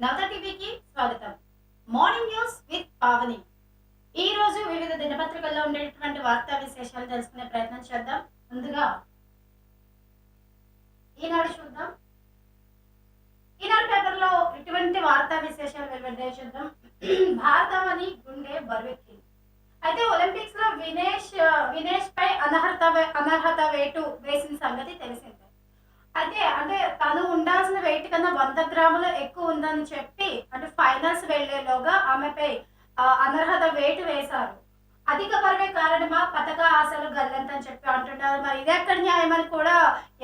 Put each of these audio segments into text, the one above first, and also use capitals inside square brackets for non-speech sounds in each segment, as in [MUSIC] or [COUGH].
నవత టీవీకి స్వాగతం. Morning news with Pavani. ఈ రోజు వివిధ దినపత్రికల్లో ఉండేటువంటి వార్తా విశేషాలు తెలుసుకునే ప్రయత్నం చేద్దాం. ముందుగా ఈనాడు చూద్దాం. ఈనాడు పేపర్లో ఇటువంటి వార్తా విశేషాలు వెలువడ్డాయి చూద్దాం. భారతమని గుండె బరువెక్కింది. అయితే ఒలింపిక్స్లో వినేష్ వినేష్ పై అనర్హత అనర్హత వేటు వేసిన సంగతి తెలిసింది. అయితే అంటే తను ఉండాల్సిన వెయిట్ కన్నా వంద గ్రాములు ఎక్కువ ఉందని చెప్పి అంటే ఫైనల్స్ వెళ్ళేలోగా ఆమెపై అనర్హత వెయిట్ వేశారు. అధిక బరువే కారణమా? పథక ఆశలు గల్లంతని చెప్పి అంటున్నారు. మరి ఇది ఎక్కడ న్యాయమని కూడా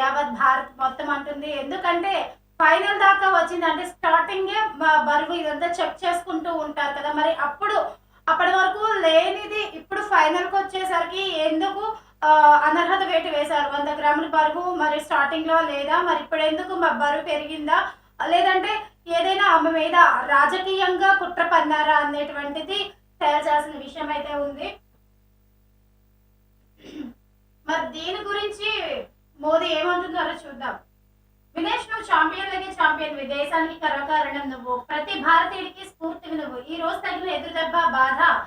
యావత్ భారత్ మొత్తం అంటుంది. ఎందుకంటే ఫైనల్ దాకా వచ్చిందంటే స్టార్టింగే బరువు ఇదంతా చెక్ చేసుకుంటూ ఉంటారు కదా. మరి అప్పుడు అప్పటి వరకు లేనిది ఇప్పుడు ఫైనల్కి వచ్చేసరికి ఎందుకు అనర్హత వేటు వేశారు. వంద గ్రాముల బరువు మరి స్టార్టింగ్లో లేదా? మరి ఇప్పుడు ఎందుకు మ- బరువు పెరిగిందా? లేదంటే ఏదైనా ఆమె మీద రాజకీయంగా కుట్ర పన్నారా అనేటువంటిది తేల్చాల్సిన విషయం అయితే ఉంది. మరి దీని గురించి మోదీ ఏమంటున్నారో చూద్దాం. వినేష్ నువ్వు ఛాంపియన్ లగే ఛాంపియన్ దేశానికి కరకారణం నువ్వు. ప్రతి భారతీయుడికి స్ఫూర్తివి నువ్వు. ఈ రోజు తగిన ఎదురు దెబ్బ బాధ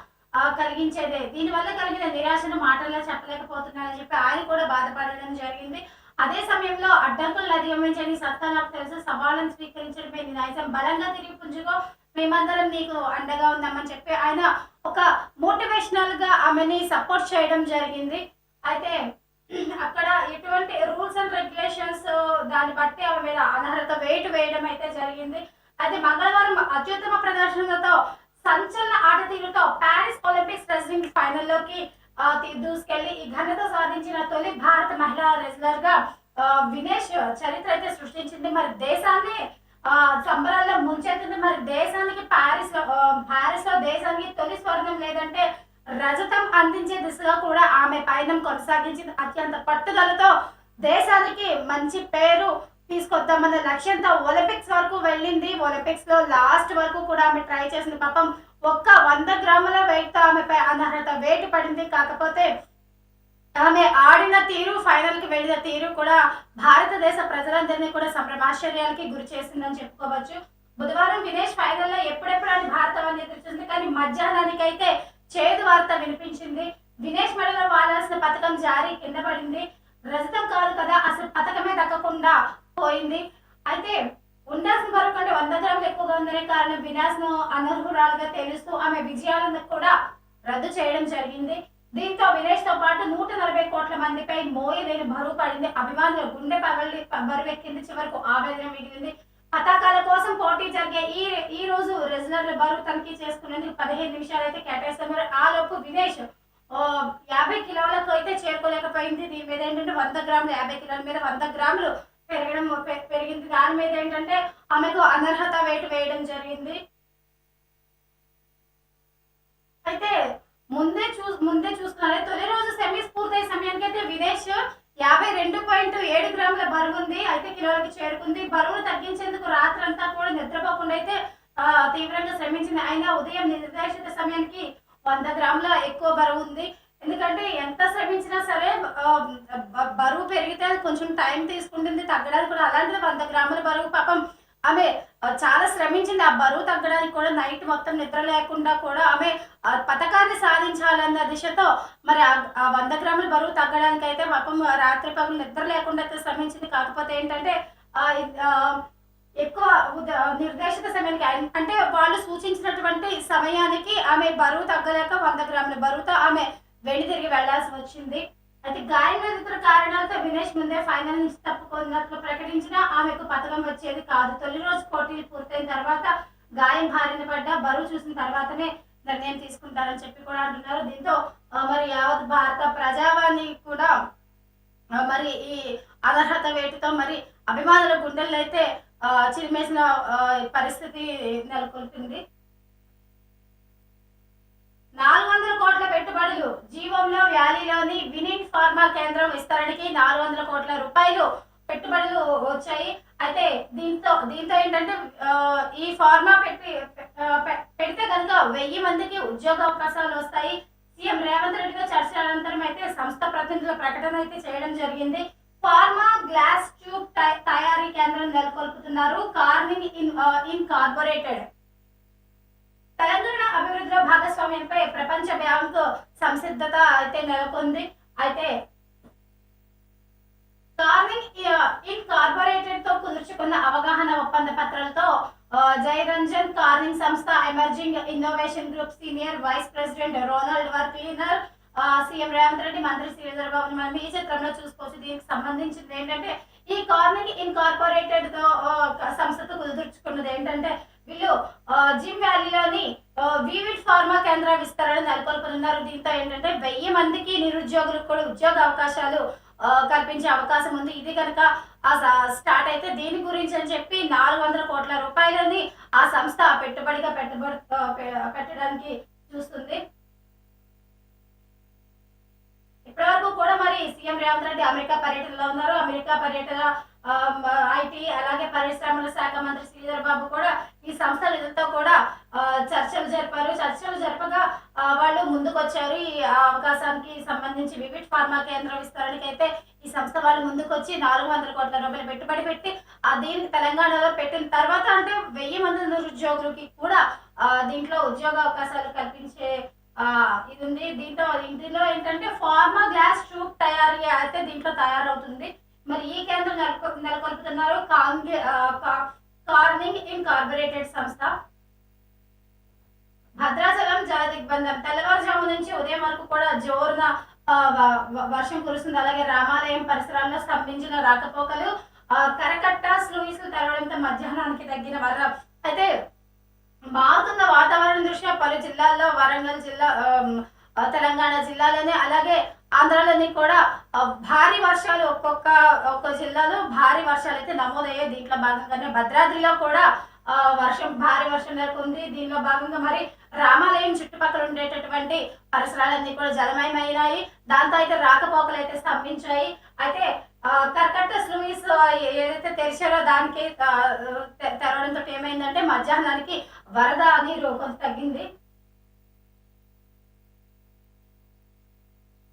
కలిగించేదే. దీనివల్ల కలిగిన నిరాశను మాటల్లో చెప్పలేకపోతున్నారని చెప్పి ఆయన కూడా బాధపడడం జరిగింది. అదే సమయంలో అడ్డంకులను అధిగమించని సత్తా నాకు తెలుసు. సవాళ్ళను స్వీకరించడమే నీ బలంగా తిరిగి పుంజుకో. మేమందరం నీకు అండగా ఉందామని చెప్పి ఆయన ఒక మోటివేషనల్గా ఆమెని సపోర్ట్ చేయడం జరిగింది. అయితే అక్కడ ఎటువంటి రూల్స్ అండ్ రెగ్యులేషన్స్ దాన్ని బట్టి ఆమె మీద అనర్హత వెయిట్ వేయడం అయితే జరిగింది. అయితే మంగళవారం అత్యుత్తమ ప్రదర్శనలతో సంచలన ఆట తీరుతో ప్యారిస్ ఒలింపిక్స్ రెస్లింగ్ ఫైనల్లోకి దూసుకెళ్ళి ఈ ఘనత సాధించిన తొలి భారత మహిళా రెస్లర్గా వినేష్ చరిత్ర అయితే సృష్టించింది. మరి దేశాన్ని ఆ, సంబరాల్లో ముంచెత్తింది. మరి దేశానికి ప్యారిస్లో ప్యారిస్లో దేశానికి తొలి స్వర్ణం లేదంటే రజతం అందించే దిశగా కూడా ఆమె పయనం కొనసాగించింది. అత్యంత పట్టుదలతో దేశానికి మంచి పేరు తీసుకొద్దామన్న లక్ష్యంతో ఒలింపిక్స్ వరకు వెళ్ళింది. ఒలింపిక్స్లో లాస్ట్ వరకు కూడా ఆమె ట్రై చేసింది. పాపం ఒక్క వంద గ్రాముల వెయిట్తో ఆమెపై అనర్హత వేటు పడింది. కాకపోతే ఆమె ఆడిన తీరు ఫైనల్కి వెళ్ళిన తీరు కూడా భారతదేశ ప్రజలందరినీ కూడా సంభ్రమాశ్చర్యాలకి గురి చేసిందని చెప్పుకోవచ్చు. బుధవారం వినేష్ ఫైనల్లో ఎప్పుడెప్పుడు అని భారతవాన్ని ఎదుర్కొంది కానీ మధ్యాహ్నానికైతే చేదు వార్త వినిపించింది. వినేష్ మెడలో వాడాల్సిన పథకం జారీ కింద పడింది. రజతం కాదు కదా అసలు పథకమే దక్కకుండా పోయింది. అయితే ఉండాల్సిన వరకు కంటే వంద గ్రాములు ఎక్కువగా ఉందనే కారణం వినాశ్ను అనర్హురాలుగా తెలుస్తూ ఆమె విజయాలను కూడా రద్దు చేయడం జరిగింది. దీంతో వినేష్తో పాటు నూట నలభై కోట్ల మందిపై మోయలేని బరువు పడింది. అభిమానుల గుండె పగలి బరువెక్కింది చివరకు ఆవేదన మిగిలింది. పతాకాల కోసం పోటీ జరిగే ఈ ఈ రోజు రెజ్లర్ల బరువు తనిఖీ చేసుకునేందుకు పదిహేను నిమిషాలు అయితే కేటాయిస్తున్నారు. ఆలోపు ఆ లోపు వినేష్ ఓ, యాభై కిలోలకు అయితే చేరుకోలేకపోయింది. దీని మీద ఏంటంటే వంద గ్రాములు యాభై కిలోల మీద వంద గ్రాములు పెరగడం పెరిగింది. దాని మీద ఏంటంటే ఆమెకు అనర్హత వేటు వేయడం జరిగింది. అయితే ముందే చూ ముందే చూస్తున్నారు తొలి రోజు సెమీస్ పూర్తయ్యే సమయానికి అయితే వినేష్ యాభై రెండు పాయింట్ ఏడు గ్రాముల బరువు ఉంది అయితే కిలోలకి చేరుకుంది. బరువును తగ్గించేందుకు రాత్రంతా కూడా నిద్రపోకుండా అయితే తీవ్రంగా శ్రమించింది. అయినా ఉదయం నిర్దేశిత సమయానికి వంద గ్రాముల ఎక్కువ బరువు ఉంది. ఎందుకంటే ఎంత శ్రమించినా సరే బరువు పెరిగితే అది కొంచెం టైం తీసుకుంటుంది తగ్గడానికి కూడా అలాంటిది వంద గ్రాముల బరువు. పాపం ఆమె చాలా శ్రమించింది ఆ బరువు తగ్గడానికి కూడా నైట్ మొత్తం నిద్ర లేకుండా కూడా ఆమె పథకాన్ని సాధించాలన్న దిశతో మరి ఆ- వంద గ్రాముల బరువు తగ్గడానికి అయితే పాపం రాత్రి పగలు నిద్ర లేకుండా అయితే శ్రమించింది. కాకపోతే ఏంటంటే ఆ, ఎక్కువ నిర్దేశిత సమయానికి అంటే వాళ్ళు సూచించినటువంటి సమయానికి ఆమె బరువు తగ్గలేక వంద గ్రాముల బరువుతో ఆమె వెళ్ళి తిరిగి వెళ్ళాల్సి వచ్చింది. అయితే గాయం కారణాలతో వినేష్ ముందే ఫైనల్ నుంచి తప్పుకున్నట్లు ప్రకటించినా ఆమెకు పథకం వచ్చేది కాదు. తొలి రోజు పోటీలు పూర్తయిన తర్వాత గాయం బారిన పడ్డ బరువు చూసిన తర్వాతనే నిర్ణయం తీసుకుంటారని చెప్పి కూడా అంటున్నారు. దీంతో మరి యావత్ భారత ప్రజావాణి కూడా మరి ఈ అనర్హత వేటుతో మరి అభిమానుల గుండెల్లో అయితే చిరిమేసిన పరిస్థితి నెలకొల్పింది నాలుగు వందల కోట్ల పెట్టుబడులు జీవంలో వ్యాలీలోని వినిన్ ఫార్మా కేంద్రం విస్తరణకి నాలుగు వందల కోట్ల రూపాయలు పెట్టుబడులు వచ్చాయి. అయితే దీంతో దీంతో ఏంటంటే ఈ ఫార్మా పెట్టి పె- పెడితే కనుక వెయ్యి మందికి ఉద్యోగ అవకాశాలు వస్తాయి. సీఎం రేవంత్ రెడ్డితో చర్చ అనంతరం అయితే సంస్థ ప్రతినిధుల ప్రకటన అయితే చేయడం జరిగింది. ఫార్మా గ్లాస్ ట్యూబ్ తయ- తయారీ కేంద్రం నెలకొల్పుతున్నారు. Corning in incorporated Telangana అభివృద్ధిలో భాగస్వామ్యంపై ప్రపంచ బ్యాంకు సంసిద్ధత అయితే నెలకొంది. అయితే కార్నింగ్ ఇన్ కార్పొరేటెడ్తో కుదుర్చుకున్న అవగాహన ఒప్పంద పత్రాలతో జయరంజన్ కార్నింగ్ సంస్థ emerging innovation group senior vice president Ronald Verkleeren CM Revanth Reddy మంత్రి శ్రీధర్ బాబు మనం ఈ చిత్రంలో చూసుకోవచ్చు. దీనికి సంబంధించింది ఏంటంటే ఈ కార్నింగ్ ఇన్కార్పొరేటెడ్తో సంస్థతో కుదుర్చుకున్నది ఏంటంటే వీళ్ళు జిమ్ వ్యాలీలోని వివిడ్ ఫార్మా కేంద్ర విస్తరణ నెలకొల్పనున్నారు. దీంతో ఏంటంటే వెయ్యి మందికి నిరుద్యోగులకు కూడా ఉద్యోగ అవకాశాలు కల్పించే అవకాశం ఉంది. ఇది కనుక ఆ స్టార్ట్ అయితే దీని గురించి అని చెప్పి నాలుగు వందల కోట్ల రూపాయలని ఆ సంస్థ పెట్టుబడిగా పెట్టుబడి పెట్టడానికి చూస్తుంది. ఇప్పటివరకు కూడా మరి సీఎం రేవంత్ రెడ్డి అమెరికా పర్యటనలో ఉన్నారు. అమెరికా పర్యటన ఐటీ అలాగే పరిశ్రమల శాఖ మంత్రి శ్రీధర్ బాబు కూడా ఈ సంస్థ నిధులతో కూడా చర్చలు జరిపారు. చర్చలు జరపగా వాళ్ళు ముందుకొచ్చారు. ఈ అవకాశానికి సంబంధించి వివిడ్ ఫార్మా కేంద్ర విస్తరణకి అయితే ఈ సంస్థ వాళ్ళు ముందుకొచ్చి నాలుగు వందల కోట్ల రూపాయలు పెట్టుబడి పెట్టి ఆ దీనికి తెలంగాణలో పెట్టిన తర్వాత అంటే వెయ్యి మంది నిరుద్యోగులకి కూడా దీంట్లో ఉద్యోగ అవకాశాలు కల్పించే ఇది ఉంది. దీంట్లో ఇందులో ఏంటంటే ఫార్మా గ్లాస్ ట్యూబ్ తయారీ అయితే దీంట్లో తయారవుతుంది. మరి ఈ కేంద్రం నెలకొ నెలకొల్పుతున్నారు కార్నింగ్ ఇన్ కార్పొరేటెడ్ సంస్థ. భద్రాచలం జల దిగ్బంధం తెల్లవారుజాము నుంచి ఉదయం వరకు కూడా జోరున వర్షం కురుస్తుంది. అలాగే రామాలయం పరిసరాల్లో స్తంభించిన రాకపోకలు కరకట్ట స్లూయిస్లు తెరవడంతో మధ్యాహ్నానికి తగ్గిన వర అయితే మారుతున్న వాతావరణం దృష్ట్యా పలు జిల్లాల్లో వరంగల్ జిల్లా తెలంగాణ జిల్లాలోనే అలాగే ఆంధ్రాలోని కూడా భారీ వర్షాలు ఒక్కొక్క ఒక్కొక్క జిల్లాలో భారీ వర్షాలు అయితే నమోదయ్యాయి. దీంట్లో భాగంగానే భద్రాద్రిలో కూడా ఆ, వర్షం భారీ వర్షం నెలకొంది. దీనిలో భాగంగా మరి రామాలయం చుట్టుపక్కల ఉండేటటువంటి పరిసరాలన్నీ కూడా జలమయమైనాయి దాంతో అయితే రాకపోకలు అయితే స్తంభించాయి. అయితే ఆ, కర్కట్ట స్లూయిస్ ఏదైతే తెరిచారో దానికి తెరవడంతో ఏమైందంటే మధ్యాహ్నానికి వరద అని రూపం తగ్గింది.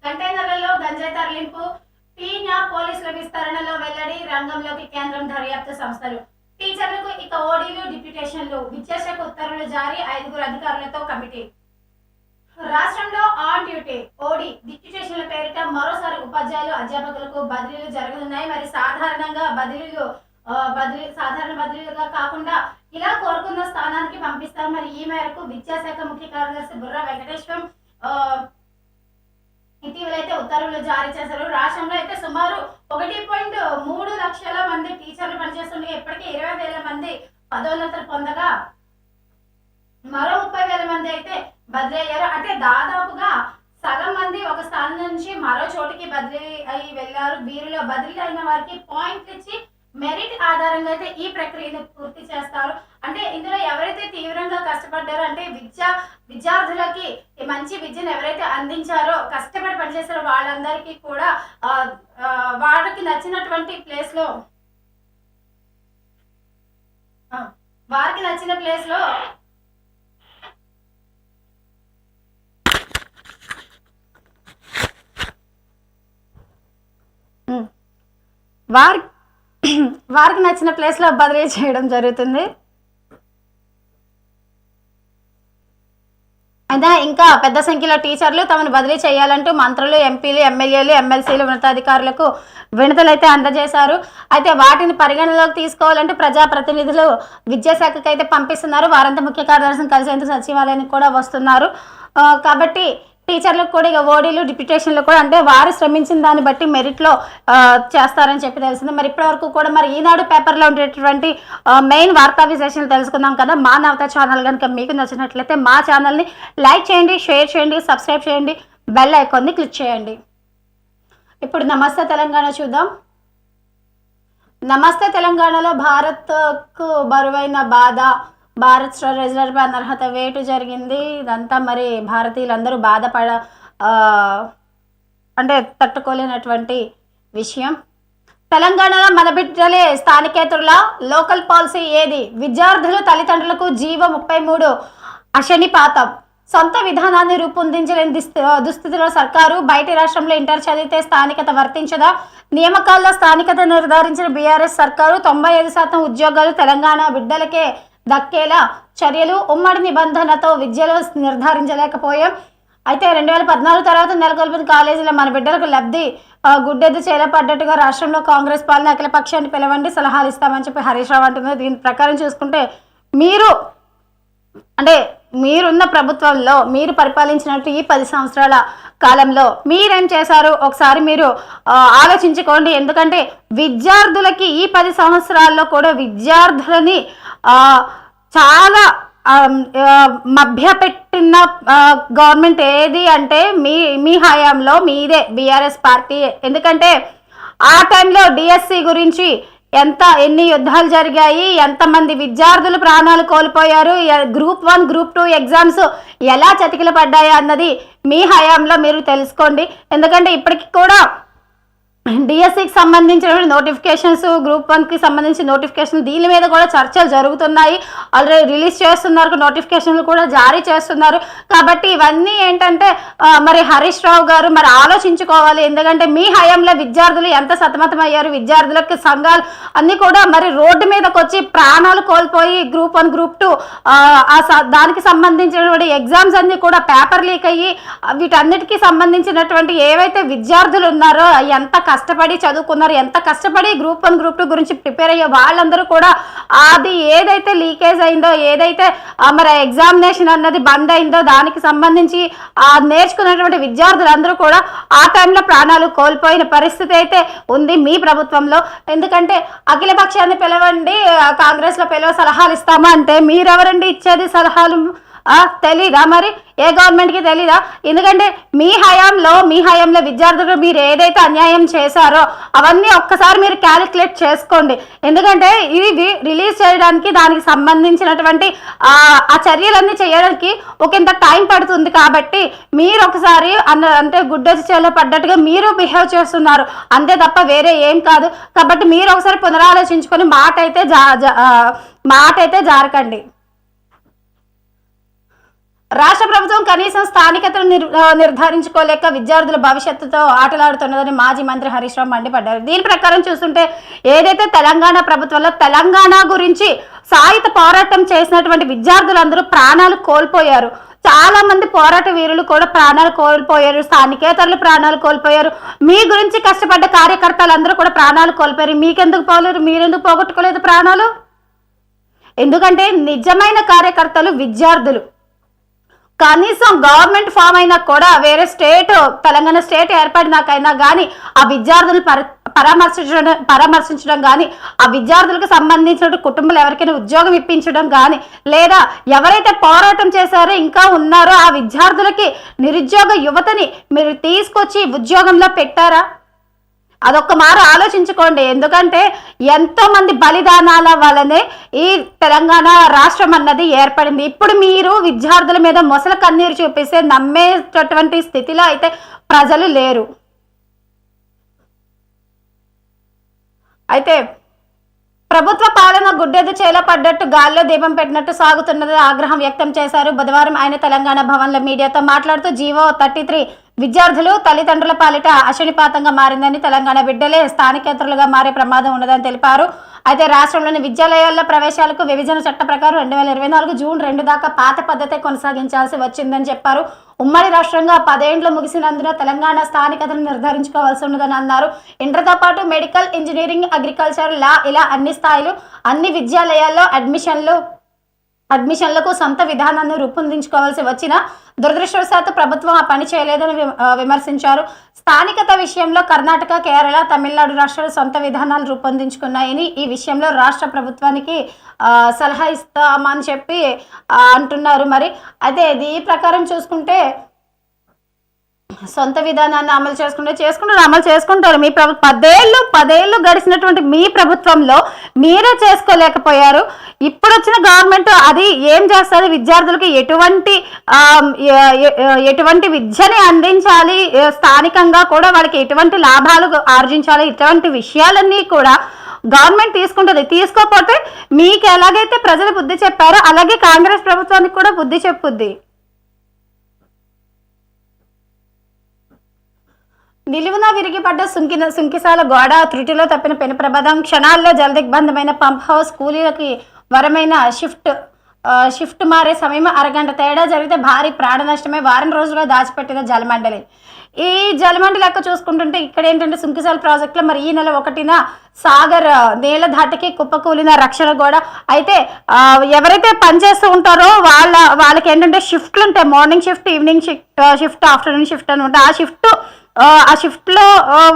కంటైనర్లలో గంజాయి తరలింపు పీనా పోలీసుల విస్తరణలో వెల్లడి రంగంలోకి కేంద్రం దర్యాప్తు సంస్థలు. టీచర్లకు ఇక ఓడీలు డిప్యూటేషన్లు విద్యాశాఖ ఉత్తర్వులు జారీ ఐదుగురు అధికారులతో కమిటీ. రాష్ట్రంలో ఆన్ డ్యూటీ ఓడి డిప్యూటేషన్ల పేరిట మరోసారి ఉపాధ్యాయులు అధ్యాపకులకు బదిలీలు జరగనున్నాయి. మరి సాధారణంగా బదిలీలు బదిలీ సాధారణ బదిలీలుగా కాకుండా ఇలా కోరుకున్న స్థానానికి పంపిస్తారు. మరి ఈ మేరకు విద్యాశాఖ ముఖ్య కార్యదర్శి బుర్రా వెంకటేశ్వరం ఆ, ఇటీవల అయితే ఉత్తర్వులు జారీ చేశారు. రాష్ట్రంలో అయితే సుమారు ఒకటి పాయింట్ మూడు లక్షల మంది టీచర్లు పనిచేస్తుండగా ఇప్పటికే ఇరవై వేల మంది పదోన్నతులు పొందగా మరో ముప్పై వేల మంది అయితే బదిలీ అయ్యారు అంటే దాదాపుగా సగం మంది ఒక స్థానం నుంచి మరో చోటికి బదిలీ అయి వెళ్ళారు. వీరిలో బదిలీ అయిన వారికి పాయింట్లు ఇచ్చి మెరిట్ ఆధారంగా అయితే ఈ ప్రక్రియను పూర్తి చేస్తారు. అంటే ఇందులో ఎవరైతే తీవ్రంగా కష్టపడ్డారో అంటే విద్యా విద్యార్థులకి మంచి విద్యను ఎవరైతే అందించారో కష్టపడి పనిచేస్తారో వాళ్ళందరికీ కూడా వాళ్ళకి నచ్చినటువంటి ప్లేస్లో వారికి నచ్చిన ప్లేస్లో వారి [CLEARS THROAT] వారికి నచ్చిన ప్లేస్లో బదిలీ చేయడం జరుగుతుంది. అయితే ఇంకా పెద్ద సంఖ్యలో టీచర్లు తమను బదిలీ చేయాలంటూ మంత్రులు ఎంపీలు ఎమ్మెల్యేలు ఎమ్మెల్సీలు ఉన్నతాధికారులకు వినతులైతే అందజేశారు. అయితే వాటిని పరిగణనలోకి తీసుకోవాలంటే ప్రజాప్రతినిధులు విద్యాశాఖకి అయితే పంపిస్తున్నారు. వారంతా ముఖ్య కార్యదర్శిని కలిసేందుకు సచివాలయానికి కూడా వస్తున్నారు. కాబట్టి టీచర్లకు కూడా ఇక ఓడీలు డిప్యూటేషన్లు కూడా అంటే వారు శ్రమించిన దాన్ని బట్టి మెరిట్లో చేస్తారని చెప్పి తెలిసింది మరి ఇప్పటివరకు కూడా మరి ఈనాడు పేపర్లో ఉండేటువంటి మెయిన్ వార్తా విశేషాలు తెలుసుకుందాం కదా. మా నవత ఛానల్ కనుక మీకు నచ్చినట్లయితే మా ఛానల్ని లైక్ చేయండి షేర్ చేయండి సబ్స్క్రైబ్ చేయండి బెల్ ఐకాన్ని క్లిక్ చేయండి. ఇప్పుడు నమస్తే తెలంగాణ చూద్దాం. నమస్తే తెలంగాణలో భారత్కు బరువైన బాధ. భారత్ స్టోర్ రిజర్వ్ అర్హత వేటు జరిగింది. ఇదంతా మరి భారతీయులందరూ బాధపడ అంటే తట్టుకోలేనటువంటి విషయం. తెలంగాణలో మన బిడ్డలే స్థానికేతరుల. లోకల్ పాలసీ ఏది? విద్యార్థులు తల్లిదండ్రులకు జీవో ముప్పై మూడు. అశనిపాతం సొంత విధానాన్ని రూపొందించలేని దుస్థితిలో సర్కారు బయటి రాష్ట్రంలో ఇంటర్ చదివితే స్థానికత వర్తించదా? నియామకాల్లో స్థానికత నిర్ధారించిన బీఆర్ఎస్ సర్కారు తొంభై ఐదు శాతం ఉద్యోగాలు తెలంగాణ బిడ్డలకే దక్కేలా చర్యలు ఉమ్మడి నిబంధనతో విద్యలో నిర్ధారించలేకపోయాం. అయితే రెండు వేల పద్నాలుగు తర్వాత నెలకొల్పిన కాలేజీలో మన బిడ్డలకు లబ్ధి గుడ్డెద్దు చేలపడ్డట్టుగా రాష్ట్రంలో కాంగ్రెస్ పాలన అఖిల పక్షాన్ని పిలవండి సలహాలు ఇస్తామని చెప్పి హరీష్ రావు అంటున్నారు. దీని ప్రకారం చూసుకుంటే మీరు అంటే మీరున్న ప్రభుత్వంలో మీరు పరిపాలించినట్టు ఈ పది సంవత్సరాల కాలంలో మీరేం చేశారు? ఒకసారి మీరు ఆలోచించుకోండి. ఎందుకంటే విద్యార్థులకి ఈ పది సంవత్సరాల్లో కూడా విద్యార్థులని చాలా మభ్యపెట్టిన గవర్నమెంట్ ఏది అంటే మీ మీ హయాంలో మీదే బీఆర్ఎస్ పార్టీ. ఎందుకంటే ఆ టైంలో డిఎస్సి గురించి ఎంత ఎన్ని యుద్ధాలు జరిగాయి ఎంతమంది విద్యార్థులు ప్రాణాలు కోల్పోయారు group one group two exams ఎలా చతికిల పడ్డాయి అన్నది మీ హయాంలో మీరు తెలుసుకోండి. ఎందుకంటే ఇప్పటికి కూడా డిఎస్సికి సంబంధించినటువంటి నోటిఫికేషన్స్ గ్రూప్ వన్కి సంబంధించిన నోటిఫికేషన్ దీని మీద కూడా చర్చలు జరుగుతున్నాయి. ఆల్రెడీ రిలీజ్ చేస్తున్నారు నోటిఫికేషన్లు కూడా జారీ చేస్తున్నారు. కాబట్టి ఇవన్నీ ఏంటంటే మరి హరీష్ రావు గారు మరి ఆలోచించుకోవాలి. ఎందుకంటే మీ హయాంలో విద్యార్థులు ఎంత సతమతమయ్యారు విద్యార్థులకి సంఘాలు అన్నీ కూడా మరి రోడ్డు మీదకి వచ్చి ప్రాణాలు కోల్పోయి గ్రూప్ వన్ గ్రూప్ టూ ఆ స- దానికి సంబంధించినటువంటి ఎగ్జామ్స్ అన్నీ కూడా పేపర్ లీక్ అయ్యి వీటన్నిటికీ సంబంధించినటువంటి ఏవైతే విద్యార్థులు ఉన్నారో ఎంత కష్టపడి చదువుకున్నారు ఎంత కష్టపడి గ్రూప్ వన్ గ్రూప్ టూ గురించి ప్రిపేర్ అయ్యే వాళ్ళందరూ కూడా అది ఏదైతే లీకేజ్ అయిందో ఏదైతే మరి ఎగ్జామినేషన్ అన్నది బంద్ అయిందో దానికి సంబంధించి ఆ నేర్చుకున్నటువంటి విద్యార్థులందరూ కూడా ఆ టైంలో ప్రాణాలు కోల్పోయిన పరిస్థితి అయితే ఉంది మీ ప్రభుత్వంలో. ఎందుకంటే అఖిల పక్షాన్ని పిలవండి కాంగ్రెస్లో పిలవ సలహాలు ఇస్తామా అంటే మీరెవరండి ఇచ్చేది సలహాలు? తెలీదా మరి? ఏ గవర్నమెంట్కి తెలీదా? ఎందుకంటే మీ హయాంలో మీ హయాంలో విద్యార్థులు మీరు ఏదైతే అన్యాయం చేశారో అవన్నీ ఒక్కసారి మీరు క్యాలిక్యులేట్ చేసుకోండి. ఎందుకంటే ఇవి రిలీజ్ చేయడానికి దానికి సంబంధించినటువంటి ఆ చర్యలన్నీ చేయడానికి ఒకంత టైం పడుతుంది కాబట్టి మీరు ఒకసారి అన్న అంటే గుడ్డొచ్చి చేలో పడ్డట్టుగా మీరు బిహేవ్ చేస్తున్నారు. అంతే తప్ప వేరే ఏం కాదు. కాబట్టి మీరు ఒకసారి పునరాలోచించుకొని మాట అయితే జా మాట అయితే జారకండి. రాష్ట్ర ప్రభుత్వం కనీసం స్థానికతను నిర్ నిర్ధారించుకోలేక విద్యార్థుల భవిష్యత్తుతో ఆటలాడుతున్నదని మాజీ మంత్రి హరీష్ రావు మండిపడ్డారు. దీని ప్రకారం చూస్తుంటే ఏదైతే తెలంగాణ ప్రభుత్వంలో తెలంగాణ గురించి సాయుధ పోరాటం చేసినటువంటి విద్యార్థులందరూ ప్రాణాలు కోల్పోయారు. చాలా మంది పోరాట వీరులు కూడా ప్రాణాలు కోల్పోయారు. స్థానికేతరులు ప్రాణాలు కోల్పోయారు. మీ గురించి కష్టపడ్డ కార్యకర్తలందరూ కూడా ప్రాణాలు కోల్పోయారు. మీకెందుకు పోలేరు? మీరెందుకు పోగొట్టుకోలేదు ప్రాణాలు? ఎందుకంటే నిజమైన కార్యకర్తలు విద్యార్థులు. కనీసం గవర్నమెంట్ ఫామ్ అయినా కూడా వేరే స్టేట్ తెలంగాణ స్టేట్ ఏర్పడినాకైనా కానీ ఆ విద్యార్థులు పర పరామర్శించడం పరామర్శించడం కానీ ఆ విద్యార్థులకు సంబంధించిన కుటుంబాలు ఎవరికైనా ఉద్యోగం ఇప్పించడం కానీ లేదా ఎవరైతే పోరాటం చేశారో ఇంకా ఉన్నారో ఆ విద్యార్థులకి నిరుద్యోగ యువతని మీరు తీసుకొచ్చి ఉద్యోగంలో పెట్టారా? అదొక్క మారు ఆలోచించుకోండి. ఎందుకంటే ఎంతో మంది బలిదానాల వల్లనే ఈ తెలంగాణ రాష్ట్రం అన్నది ఏర్పడింది. ఇప్పుడు మీరు విద్యార్థుల మీద మొసలు కన్నీరు చూపిస్తే నమ్మేటటువంటి స్థితిలో అయితే ప్రజలు లేరు. అయితే ప్రభుత్వ పాలన గుడ్డెదు చేలపడ్డట్టు గాల్లో దీపం పెట్టినట్టు సాగుతున్నది ఆగ్రహం వ్యక్తం చేశారు బుధవారం ఆయన తెలంగాణ భవన్లో మీడియాతో మాట్లాడుతూ జీవో థర్టీ త్రీ విద్యార్థులు తల్లిదండ్రుల పాలిట అశనిపాతంగా మారిందని తెలంగాణ బిడ్డలే స్థానికేతరులుగా మారే ప్రమాదం ఉన్నదని తెలిపారు. అయితే రాష్ట్రంలోని విద్యాలయాల్లో ప్రవేశాలకు విభజన చట్ట ప్రకారం రెండు వేల ఇరవై నాలుగు జూన్ రెండు దాకా పాత పద్ధతే కొనసాగించాల్సి వచ్చిందని చెప్పారు. ఉమ్మడి రాష్ట్రంగా పదేండ్లు ముగిసినందున తెలంగాణ స్థానికతను నిర్ధారించుకోవాల్సి ఉన్నదని అన్నారు. ఇంటర్తో పాటు మెడికల్ ఇంజనీరింగ్ అగ్రికల్చర్ లా ఇలా అన్ని స్థాయిలు అన్ని విద్యాలయాల్లో అడ్మిషన్లు అడ్మిషన్లకు సొంత విధానాన్ని రూపొందించుకోవాల్సి వచ్చిన దురదృష్టవశాత్తు ప్రభుత్వం ఆ పని చేయలేదని విమ- విమర్శించారు. స్థానికత విషయంలో కర్ణాటక కేరళ తమిళనాడు రాష్ట్రాలు సొంత విధానాలు రూపొందించుకున్నాయని ఈ విషయంలో రాష్ట్ర ప్రభుత్వానికి సలహా ఇస్తామని చెప్పి అంటున్నారు. మరి అయితే ఈ ప్రకారం చూసుకుంటే సొంత విధానాన్ని అమలు చేసుకుంటే చేసుకుంటారు అమలు చేసుకుంటారు. మీ ప్రభు పదేళ్ళు పదేళ్ళు గడిచినటువంటి మీ ప్రభుత్వంలో మీరే చేసుకోలేకపోయారు. ఇప్పుడు వచ్చిన గవర్నమెంట్ అది ఏం చేస్తారు విద్యార్థులకి ఎటువంటి ఎటువంటి విద్యని అందించాలి? స్థానికంగా కూడా వాళ్ళకి ఎటువంటి లాభాలు ఆర్జించాలి? ఇటువంటి విషయాలన్నీ కూడా గవర్నమెంట్ తీసుకుంటుంది. తీసుకోకపోతే మీకు ఎలాగైతే ప్రజలు బుద్ధి చెప్పారో అలాగే కాంగ్రెస్ ప్రభుత్వానికి కూడా బుద్ధి చెప్పుద్ది. నిలువున విరిగిపడ్డ సుంకిన సుంకిసాల గోడ త్రుటిలో తప్పిన పెను ప్రమాదం క్షణాల్లో జలదిగ్బంధమైన పంప్ హౌస్ కూలీలకి వరమైన షిఫ్ట్ షిఫ్ట్ మారే సమయం అరగంట తేడా జరిగితే భారీ ప్రాణ నష్టమే వారం రోజుల్లో దాచిపెట్టిన జలమండలి. ఈ జలమండలి లెక్క చూసుకుంటుంటే ఇక్కడ ఏంటంటే సుంకిసాల ప్రాజెక్టులో మరి ఈ నెల ఒకటిన సాగర్ నేల దాటికి కుప్పకూలిన రక్షణ గోడ. అయితే ఎవరైతే పనిచేస్తూ ఉంటారో వాళ్ళ వాళ్ళకి ఏంటంటే షిఫ్ట్లు ఉంటాయి. Morning shift evening shift shift afternoon shift అని ఉంటాయి. ఆ షిఫ్ట్ ఆ, షిఫ్ట్లో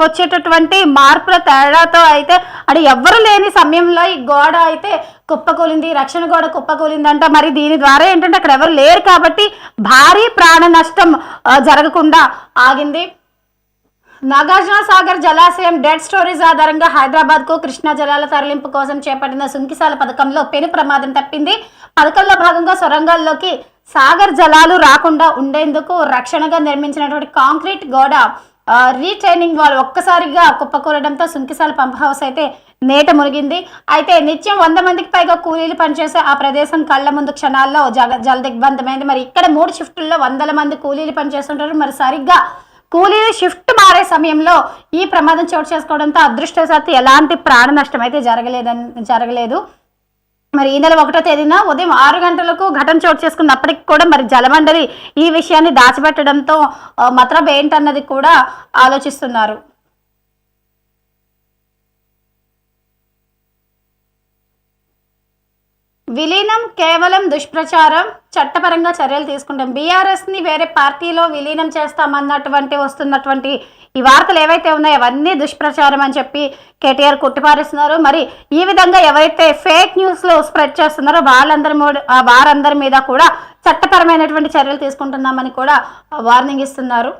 వచ్చేటటువంటి మార్పుల తేడాతో అయితే అది ఎవ్వరు లేని సమయంలో ఈ గోడ అయితే కుప్పకూలింది రక్షణ గోడ కుప్పకూలింది అంట మరి దీని ద్వారా ఏంటంటే అక్కడ ఎవరు లేరు కాబట్టి భారీ ప్రాణ నష్టం జరగకుండా ఆగింది. నాగార్జున సాగర్ జలాశయం డెడ్ స్టోరీస్ ఆధారంగా హైదరాబాద్కు కృష్ణా జలాల తరలింపు కోసం చేపట్టిన సుంకిసాల పథకంలో పెను ప్రమాదం తప్పింది. పథకంలో భాగంగా సొరంగాల్లోకి సాగర్ జలాలు రాకుండా ఉండేందుకు రక్షణగా నిర్మించినటువంటి కాంక్రీట్ గోడ రీట్రైనింగ్ వాళ్ళు ఒక్కసారిగా కుప్పకూలడంతో సుంకిసాల పంప్ హౌస్ అయితే నేట మునిగింది అయితే నిత్యం వంద మందికి పైగా కూలీలు పనిచేసే ఆ ప్రదేశం కళ్ళ ముందు క్షణాల్లో జగ జల దిగ్బంధమైంది. మరి ఇక్కడ మూడు షిఫ్టుల్లో వందల మంది కూలీలు పనిచేస్తుంటారు. మరి సరిగ్గా కూలీలు షిఫ్ట్ మారే సమయంలో ఈ ప్రమాదం చోటు చేసుకోవడంతో అదృష్టవశాత్తు ఎలాంటి ప్రాణ నష్టం అయితే జరగలేదని జరగలేదు. మరి ఈ నెల ఒకటో తేదీన ఉదయం ఆరు గంటలకు ఘటన చోటు చేసుకున్నప్పటికి కూడా మరి జలమండలి ఈ విషయాన్ని దాచిపెట్టడంతో ఆ, మతలబ్ ఏంటన్నది కూడా ఆలోచిస్తున్నారు. విలీనం కేవలం దుష్ప్రచారం చట్టపరంగా చర్యలు తీసుకుంటాం. బీఆర్ఎస్ని వేరే పార్టీలో విలీనం చేస్తామన్నటువంటి వస్తున్నటువంటి ఈ వార్తలు ఏవైతే ఉన్నాయో అవన్నీ దుష్ప్రచారం అని చెప్పి కేటీఆర్ కొట్టిపారేస్తున్నారు. మరి ఈ విధంగా ఎవరైతే ఫేక్ న్యూస్లో స్ప్రెడ్ చేస్తున్నారో వాళ్ళందరి మూడు ఆ వారందరి మీద కూడా చట్టపరమైనటువంటి చర్యలు తీసుకుంటున్నామని కూడా వార్నింగ్ ఇస్తున్నారు.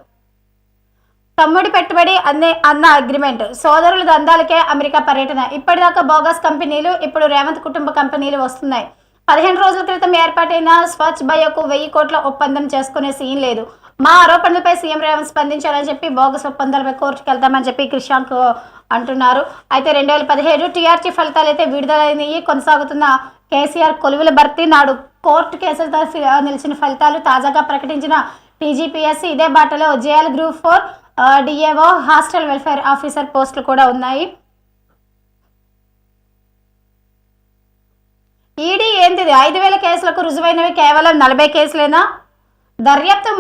తమ్ముడి పెట్టుబడి అనే అన్న అగ్రిమెంట్ సోదరుల దందాలకే అమెరికా పర్యటన. ఇప్పటిదాకా బోగస్ కంపెనీలు ఇప్పుడు రేవంత్ కుటుంబ కంపెనీలు వస్తున్నాయి. పదిహేను రోజుల క్రితం ఏర్పాటైన స్వచ్ఛ బయోకు వెయ్యి కోట్ల ఒప్పందం చేసుకునే సీన్ లేదు. మా ఆరోపణలపై సీఎం రేవంత్ స్పందించాలని చెప్పి బోగస్ ఒప్పందాలపై కోర్టుకు వెళ్తామని చెప్పి క్రిషాంక్ అంటున్నారు. అయితే రెండు వేల పదిహేడు టీఆర్టీ ఫలితాలు అయితే విడుదలైనవి కొనసాగుతున్న కేసీఆర్ కొలువుల భర్తీ నాడు కోర్టు కేసులతో నిలిచిన ఫలితాలు తాజాగా ప్రకటించిన టీజీపీఎస్సీ ఇదే బాటలో JL group four DAO hostel welfare officer పోస్టులు కూడా ఉన్నాయి. ఈడీ ఏంటిది? ఐదు వేల కేసులకు రుజువైనవి కేవలం నలభై కేసులేనా? దర్యాప్తు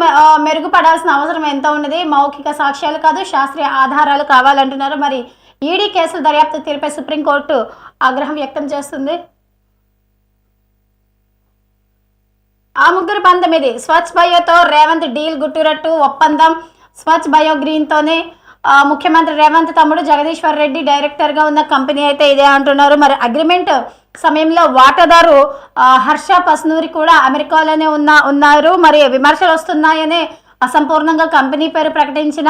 మెరుగుపడాల్సిన అవసరం ఎంత ఉన్నది? మౌఖిక సాక్ష్యాలు కాదు శాస్త్రీయ ఆధారాలు కావాలంటున్నారు. మరి ఈడీ కేసుల దర్యాప్తు తీరుపై సుప్రీంకోర్టు ఆగ్రహం వ్యక్తం చేస్తుంది. ఆ ముగ్గురు పంతొమ్మిది స్వచ్ఛ బయోతో రేవంత్ డీల్ గుట్టురట్టు ఒప్పందం. స్వచ్ఛ బయో గ్రీన్తోనే ముఖ్యమంత్రి రేవంత్ తమ్ముడు జగదీశ్వర్ రెడ్డి డైరెక్టర్గా ఉన్న కంపెనీ అయితే ఇదే అంటున్నారు. మరి అగ్రిమెంట్ సమయంలో వాటాదారు హర్ష పస్నూరి కూడా అమెరికాలోనే ఉన్న ఉన్నారు. మరి విమర్శలు వస్తున్నాయనే అసంపూర్ణంగా కంపెనీ పేరు ప్రకటించిన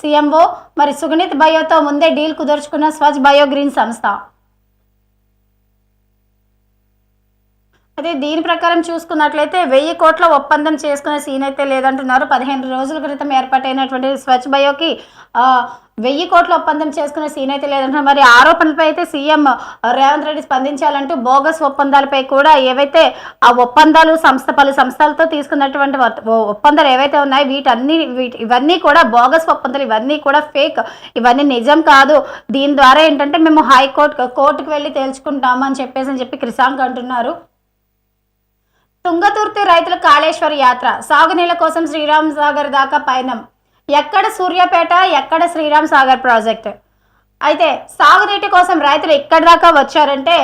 సీఎంఓ మరి సుగణిత్ బయోతో ముందే డీల్ కుదుర్చుకున్న స్వచ్ బయో గ్రీన్ సంస్థ. అయితే దీని ప్రకారం చూసుకున్నట్లయితే వెయ్యి కోట్ల ఒప్పందం చేసుకునే సీన్ అయితే లేదంటున్నారు. పదిహేను రోజుల క్రితం ఏర్పాటైనటువంటి స్వచ్ఛ బయోకి వెయ్యి కోట్ల ఒప్పందం చేసుకునే సీన్ అయితే లేదంటున్నారు. మరి ఆరోపణలపై అయితే సీఎం రేవంత్ రెడ్డి స్పందించాలంటూ బోగస్ ఒప్పందాలపై కూడా ఏవైతే ఆ ఒప్పందాలు సంస్థ పలు సంస్థలతో తీసుకున్నటువంటి ఒప్పందాలు ఏవైతే ఉన్నాయో వీటన్ని వీటి ఇవన్నీ కూడా బోగస్ ఒప్పందాలు ఇవన్నీ కూడా ఫేక్ ఇవన్నీ నిజం కాదు. దీని ద్వారా ఏంటంటే మేము హైకోర్టు కోర్టుకు వెళ్ళి తేల్చుకుంటాము అని చెప్పేసి అని చెప్పి క్రిసాంక్ అంటున్నారు. తుంగతుర్తి రైతుల కాళేశ్వర యాత్ర. సాగునీళ్ళ కోసం శ్రీరామ్ సాగర్ దాకా పయనం. ఎక్కడ సూర్యాపేట ఎక్కడ శ్రీరామ్ సాగర్ ప్రాజెక్ట్? అయితే సాగునీటి కోసం రైతులు ఎక్కడి దాకా వచ్చారంటే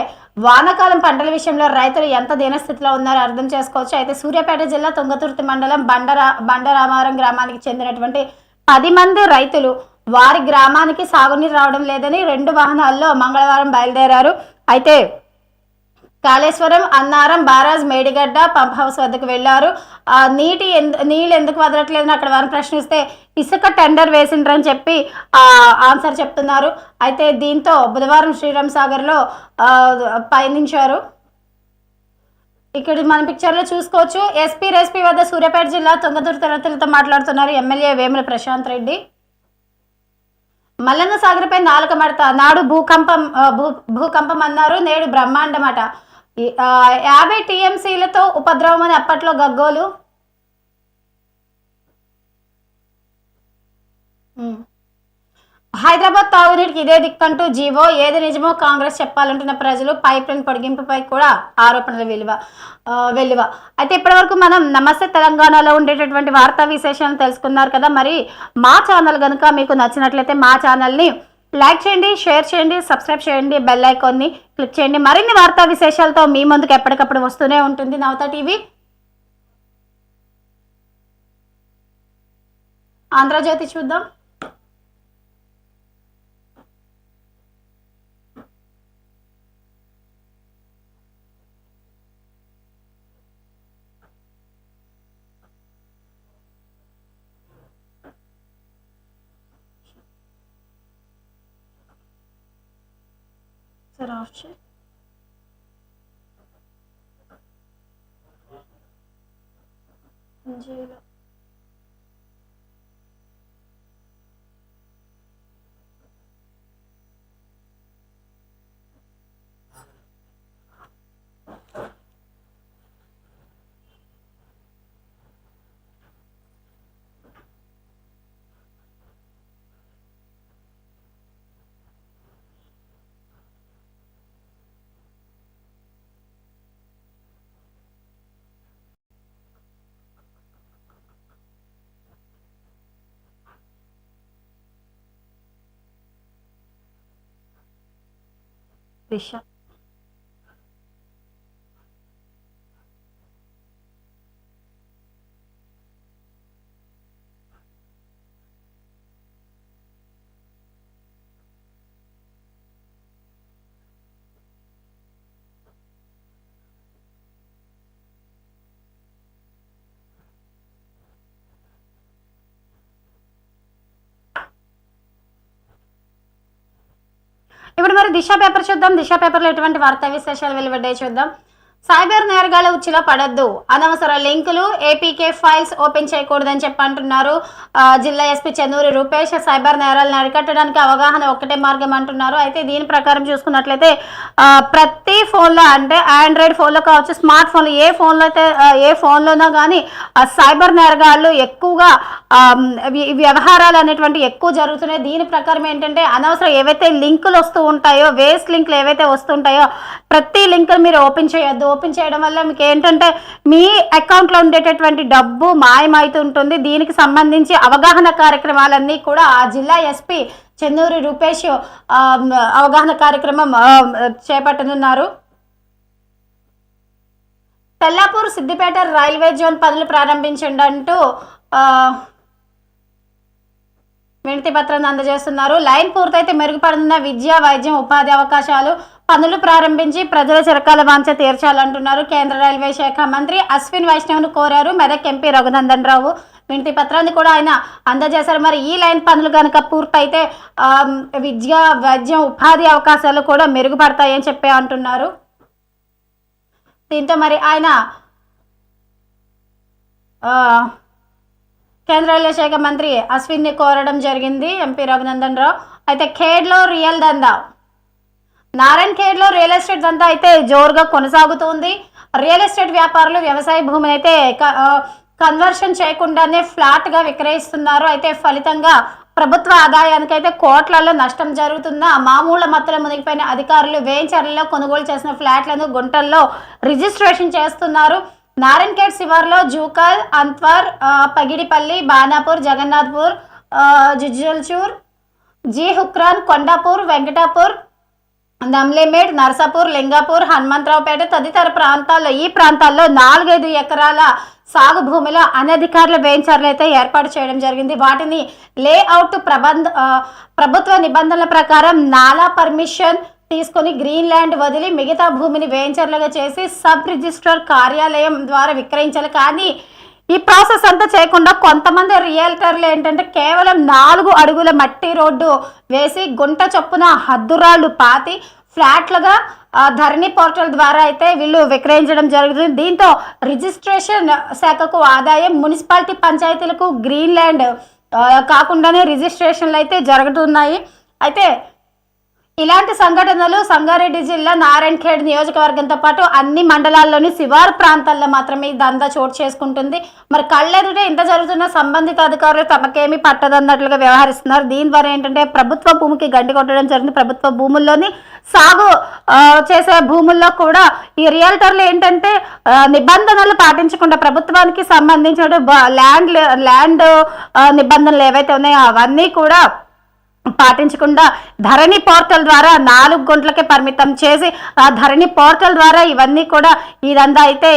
వానాకాలం పంటల విషయంలో రైతులు ఎంత దీనస్థితిలో ఉన్నారో అర్థం చేసుకోవచ్చు. అయితే సూర్యాపేట జిల్లా తుంగతుర్తి మండలం బండరా బండరామారం గ్రామానికి చెందినటువంటి పది మంది రైతులు వారి గ్రామానికి సాగునీరు రావడం లేదని రెండు వాహనాల్లో మంగళవారం బయలుదేరారు. అయితే Kaleshwaram Annaram barrage Medigadda pump house వద్దకు వెళ్ళారు. ఆ నీటి ఎందు నీళ్ళు ఎందుకు వదలట్లేదని అక్కడ వారిని ప్రశ్నిస్తే ఇసుక టెండర్ వేసిండ్రని చెప్పి ఆన్సర్ చెప్తున్నారు. అయితే దీంతో బుధవారం శ్రీరామ్ సాగర్లో పయనించారు. ఇక్కడ మన పిక్చర్లో చూసుకోవచ్చు. ఎస్పీ రెస్పీ వద్ద సూర్యాపేట జిల్లా తుంగతుర్తి తరగతులతో మాట్లాడుతున్నారు ఎమ్మెల్యే వేముల ప్రశాంత్ రెడ్డి. మల్లన్న సాగర్పై నాలుక మడత నాడు భూకంపం భూ భూకంపం అన్నారు. నేడు బ్రహ్మాండమట. యాభై టీఎంసీలతో ఉపద్రవం అని అప్పట్లో గగ్గోలు? హైదరాబాద్ తాగునీటికి ఇదే దిక్కంటూ జీవో ఏది నిజమో కాంగ్రెస్ చెప్పాలంటున్న ప్రజలు పైప్ లైన్ పొడిగింపుపై కూడా ఆరోపణలు విలువ వెలువ. అయితే ఇప్పటివరకు మనం నమస్తే తెలంగాణలో ఉండేటటువంటి వార్తా విశేషాలను తెలుసుకున్నారు కదా. మరి మా ఛానల్ కనుక మీకు నచ్చినట్లయితే మా ఛానల్ని లైక్ చేయండి షేర్ చేయండి సబ్స్క్రైబ్ చేయండి బెల్ ఐకాన్ని క్లిక్ చేయండి. మరిన్ని వార్తా విశేషాలతో మీ ముందుకు ఎప్పటికప్పుడు వస్తూనే ఉంటుంది నవత టీవీ. ఆంధ్రజ్యోతి చూద్దాం. kararçı. İnce ile दिशा ఇప్పుడు మరి దిశ పేపర్ చూద్దాం. దిశ పేపర్లో ఎటువంటి వార్తా విశేషాలు వెలువడ్డాయి చూద్దాం. సైబర్ నేరగాల ఉచ్చిలో పడద్దు. అనవసర లింకులు ఏపీకే ఫైల్స్ ఓపెన్ చేయకూడదని చెప్పి అంటున్నారు. జిల్లా ఎస్పీ చందూరి రూపేష్ సైబర్ నేరాలను అరికట్టడానికి అవగాహన ఒక్కటే మార్గం అంటున్నారు. అయితే దీని ప్రకారం చూసుకున్నట్లయితే ప్రతి ఫోన్లో అంటే ఆండ్రాయిడ్ ఫోన్లో కావచ్చు స్మార్ట్ ఫోన్లో ఏ ఫోన్లో అయితే ఏ ఫోన్లోనో కానీ సైబర్ నేరగాళ్ళు ఎక్కువగా వ్యవహారాలు అనేటువంటి ఎక్కువ జరుగుతున్నాయి. దీని ప్రకారం ఏంటంటే అనవసరం ఏవైతే లింకులు వస్తూ ఉంటాయో వేస్ట్ లింకులు ఏవైతే వస్తుంటాయో ప్రతి లింకులు మీరు ఓపెన్ చేయొద్దు. ఓపెన్ చేయడం వల్ల మీకు ఏంటంటే మీ అకౌంట్లో ఉండేటటువంటి డబ్బు మాయమవుతుంటుంది దీనికి సంబంధించి అవగాహన కార్యక్రమాలన్నీ కూడా ఆ జిల్లా ఎస్పీ చెన్నూరి రూపేష్ అవగాహన కార్యక్రమం చేపట్టనున్నారు. తెల్లాపూర్ సిద్దిపేట రైల్వే జోన్ పనులు ప్రారంభించండి అంటూ ఆ, వినతి పత్రాన్ని అందజేస్తున్నారు. లైన్ పూర్తయితే మెరుగుపడుతున్న విద్య వైద్యం ఉపాధి అవకాశాలు పనులు ప్రారంభించి ప్రజల చిరకాల వాంఛ తీర్చాలంటున్నారు కేంద్ర రైల్వే శాఖ మంత్రి అశ్విన్ వైష్ణవ్ను కోరారు మెదక్ ఎంపీ రఘునందన్ రావు. వినతి పత్రాన్ని కూడా ఆయన అందజేశారు. మరి ఈ లైన్ పనులు కనుక పూర్తయితే విద్య వైద్యం ఉపాధి అవకాశాలు కూడా మెరుగుపడతాయని చెప్పి అంటున్నారు. దీంతో మరి ఆయన ఆ, కేంద్ర రైల్వే శాఖ మంత్రి అశ్విన్ని కోరడం జరిగింది. ఎంపీ రఘునందన్ రావు. అయితే ఖేడ్లో రియల్ దందా? నారాయణ్ ఖేడ్లో రియల్ ఎస్టేట్ దందా అయితే జోరుగా కొనసాగుతుంది రియల్ ఎస్టేట్ వ్యాపారులు వ్యవసాయ భూమిని అయితే క- కన్వర్షన్ చేయకుండానే ఫ్లాట్గా విక్రయిస్తున్నారు. అయితే ఫలితంగా ప్రభుత్వ ఆదాయానికి అయితే కోట్లలో నష్టం జరుగుతున్న మామూలు మత్తుల మునిగిపోయిన అధికారులు వేంచర్లలో కొనుగోలు చేసిన ఫ్లాట్లను గుంటల్లో రిజిస్ట్రేషన్ చేస్తున్నారు. నారాయణఖేడ్ శివార్లో జూకల్ అంత్వర్ పగిడిపల్లి బానాపూర్ జగన్నాథ్పూర్ జుజల్చూర్ జీ హుక్రాన్ కొండాపూర్ వెంకటాపూర్ నమ్లేమేడ్ నర్సాపూర్ లింగాపూర్ హనుమంతరావుపేట తదితర ప్రాంతాల్లో ఈ ప్రాంతాల్లో నాలుగైదు ఎకరాల సాగు భూమిలో అనధికారుల వేంచర్లు అయితే ఏర్పాటు చేయడం జరిగింది. వాటిని లేఅవుట్ ప్రబంధ ప్రభుత్వ నిబంధనల ప్రకారం నాలా పర్మిషన్ తీసుకొని గ్రీన్ ల్యాండ్ వదిలి మిగతా భూమిని వేంచర్లుగా చేసి సబ్ రిజిస్ట్రార్ కార్యాలయం ద్వారా విక్రయించాలి. కానీ ఈ ప్రాసెస్ అంతా చేయకుండా కొంతమంది రియల్టర్లు ఏంటంటే కేవలం నాలుగు అడుగుల మట్టి రోడ్డు వేసి గుంట చొప్పున హద్దురాళ్ళు పాతి ఫ్లాట్లుగా ధరణి పోర్టల్ ద్వారా అయితే వీళ్ళు విక్రయించడం జరుగుతుంది. దీంతో రిజిస్ట్రేషన్ శాఖకు ఆదాయం మున్సిపాలిటీ పంచాయతీలకు గ్రీన్ ల్యాండ్ కాకుండానే రిజిస్ట్రేషన్లు అయితే జరుగుతున్నాయి. అయితే ఇలాంటి సంఘటనలు సంగారెడ్డి జిల్లా నారాయణఖేడ్ నియోజకవర్గంతో పాటు అన్ని మండలాల్లోని శివారు ప్రాంతాల్లో మాత్రమే ఈ దందా చోటు చేసుకుంటుంది. మరి కళ్ళెదుటే ఇంత జరుగుతున్న సంబంధిత అధికారులు తమకేమీ పట్టదన్నట్లుగా వ్యవహరిస్తున్నారు. దీని ద్వారా ఏంటంటే ప్రభుత్వ భూమికి గండి కొట్టడం జరిగింది. ప్రభుత్వ భూముల్లోని సాగు చేసే భూముల్లో కూడా ఈ రియల్టర్లు ఏంటంటే నిబంధనలు పాటించకుండా ప్రభుత్వానికి సంబంధించిన బ- ల్యాండ్ ల్యాండ్ నిబంధనలు ఏవైతే ఉన్నాయో అవన్నీ కూడా పాటించకుండా ధరణి పోర్టల్ ద్వారా నాలుగు గంటలకే పరిమితం చేసి ఆ ధరణి పోర్టల్ ద్వారా ఇవన్నీ కూడా ఇదంతా అయితే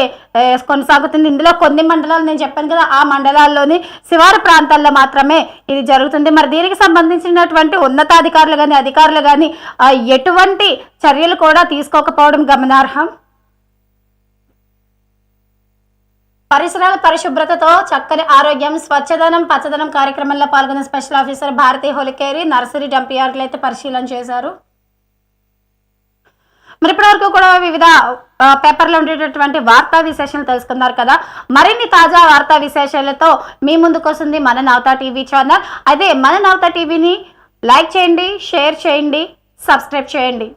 కొనసాగుతుంది. ఇందులో కొన్ని మండలాలు నేను చెప్పాను కదా ఆ మండలాల్లోని శివారు ప్రాంతాల్లో మాత్రమే ఇది జరుగుతుంది. మరి దీనికి సంబంధించినటువంటి ఉన్నతాధికారులు కానీ అధికారులు కానీ ఎటువంటి చర్యలు కూడా తీసుకోకపోవడం గమనార్హం? పరిసరాల పరిశుభ్రతతో చక్కని ఆరోగ్యం స్వచ్ఛదనం పచ్చదనం కార్యక్రమంలో పాల్గొన్న special officer Bharathi Holikeri nursery dump అయితే పరిశీలన చేశారు. మరి ఇప్పటివరకు కూడా వివిధ పేపర్లో ఉండేటటువంటి వార్తా విశేషాలు తెలుసుకున్నారు కదా. మరిన్ని తాజా వార్తా విశేషాలతో మీ ముందుకు వస్తుంది మన నవతా టీవీ ఛానల్. అదే మన నవతా టీవీని లైక్ చేయండి షేర్ చేయండి సబ్స్క్రైబ్ చేయండి.